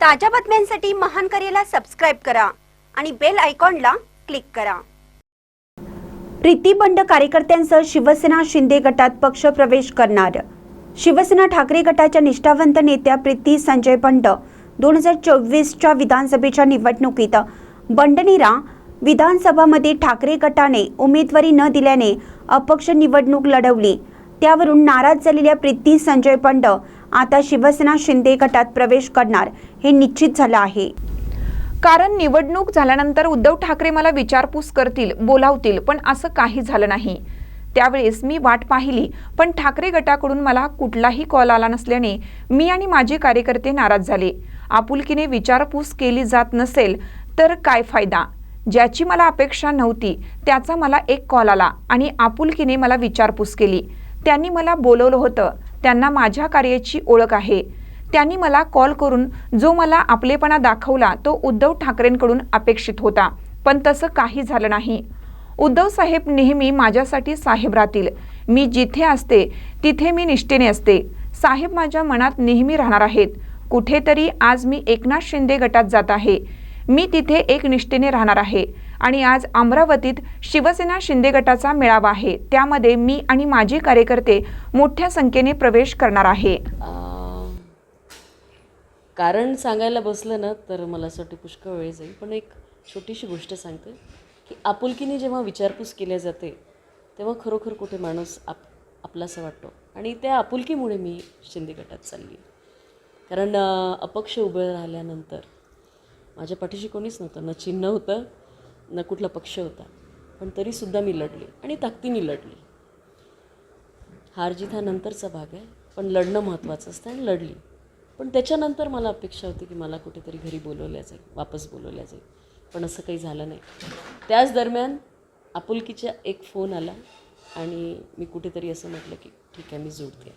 ताज्या बातम्यांसाठी महान करेला सबस्क्राईब करा आणि बेल आयकॉनला क्लिक करा. प्रीती बंड कार्यकर्त्यांसह शिवसेना शिंदे गटात पक्ष प्रवेश करणार. शिवसेना ठाकरे गटाच्या निष्ठावंत नेत्या प्रीती संजय बंड दोन हजार चोवीसच्या विधानसभेच्या निवडणुकीत बंडनीरा विधानसभामध्ये ठाकरे गटाने उमेदवारी न दिल्याने अपक्ष निवडणूक लढवली. त्यावरून नाराज झालेल्या प्रीती संजय पंड आता शिवसेना शिंदे गटात प्रवेश करणार हे निश्चित झालं आहे. कारण निवडणूक झाल्यानंतर उद्धव ठाकरे मला विचारपूस करतील बोलावतील पण असं काही झालं नाही. त्यावेळेस मी वाट पाहिली पण ठाकरे गटाकडून मला कुठलाही कॉल आला नसल्याने मी आणि माझे कार्यकर्ते नाराज झाले. आपुलकीने विचारपूस केली जात नसेल तर काय फायदा? ज्याची मला अपेक्षा नव्हती त्याचा मला एक कॉल आला आणि आपुलकीने मला विचारपूस केली. त्यांनी मला बोलवलं होतं त्यांना माझ्या कार्याची ओळख आहे. त्यांनी मला कॉल करून जो मला आपलेपणा दाखवला तो उद्धव ठाकरेंकडून अपेक्षित होता पण तसं काही झालं नाही. उद्धव साहेब नेहमी माझ्यासाठी साहेब राहतील. मी जिथे असते तिथे मी निष्ठेने असते. साहेब माझ्या मनात नेहमी राहणार आहेत. कुठेतरी आज मी एकनाथ शिंदे गटात जात आहे. मी तिथे एक निष्ठेने राहणार आहे. आणि आज अमरावतीत शिवसेना शिंदे गटाचा मेळावा आहे. त्यामध्ये मी आणि माझे कार्यकर्ते मोठ्या संख्येने प्रवेश करणार आहे. कारण सांगायला बसलं ना तर मला असं वाटतं पुष्कळ वेळ जाईल. पण एक छोटीशी गोष्ट सांगते की आपुलकीने जेव्हा विचारपूस केल्या जाते तेव्हा खरोखर कुठे माणूस आप आपलासा वाटतो. आणि त्या आपुलकीमुळे मी शिंदे गटात चालली कारण अपक्ष उभं राहिल्यानंतर माझ्या पाठीशी कोणीच नव्हतं न चिन्ह होतं. न कुठला पक्ष होता. पण तरीसुद्धा मी लढली आणि ताकदीने लढली. हारजीत हा नंतरचा भाग आहे पण लढणं महत्त्वाचं असतं आणि लढली. पण त्याच्यानंतर मला अपेक्षा होती की मला कुठेतरी घरी बोलवल्या जाईल वापस बोलवल्या जाईल. पण असं काही झालं नाही. त्याच दरम्यान आपुलकीचा एक फोन आला आणि मी कुठेतरी असं म्हटलं की ठीक आहे मी जुळते